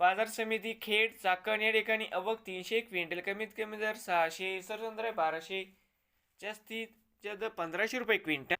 बाजार समिती खेड चाकण या ठिकाणी अवक तीनशे क्विंटल कमीत कमी दर सहाशे सरसंद्र बाराशे जास्तीत जास्त पंधराशे रुपये क्विंटल.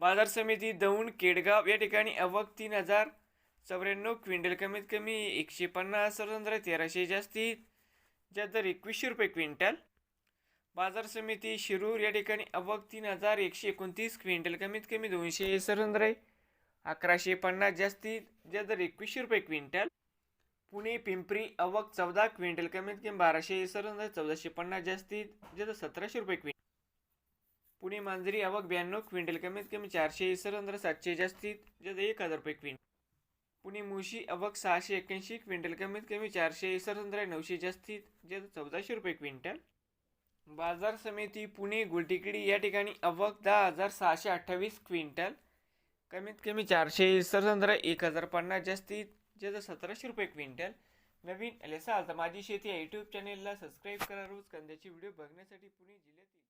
बाजार समिती दौंड केडगाव या ठिकाणी अवक तीन हजार चौऱ्याण्णव क्विंटल कमीत कमी एकशे पन्नास सरसंद्र तेराशे जास्तीत जास्त एकवीसशे रुपये क्विंटल. बाजार समिती शिरूर या ठिकाणी अवक तीन हजार एकशे एकोणतीस क्विंटल कमीत कमी दोनशे सरसंद्र अकराशे पन्नास जास्तीत जास्त एकवीसशे रुपये क्विंटल. पुणे पिंपरी अवक चौदा क्विंटल कमीत कमी बाराशे सरंदाज चौदाशे पन्नास जास्तीत जास्त सतराशे रुपये क्विंटल पुणे मांजरी अवक ब्याण्णव क्विंटल कमीत कमी चारशे सरंदाज सातशे जास्तीत जास्त एक हजार रुपये क्विंटल पुणे मुशी अवक सहाशे एक्याऐंशी क्विंटल कमीत कमी चारशे सरंद्र नऊशे जास्तीत जास्त चौदाशे रुपये क्विंटल. बाजार समिती पुणे गुलटिकडी या ठिकाणी अवक दहा हजार सहाशे अठ्ठावीस क्विंटल. कमीत कमी चारशे सरसंद्र एक हजार पन्नास जास्तीत जास्त सतराशे रुपये क्विंटल नवीन आले असाल तर माझी शेती या यूट्यूब चॅनेलला सबस्क्राईब करा रोज. कांद्याची व्हिडिओ बघण्यासाठी पुणे जिल्ह्यातील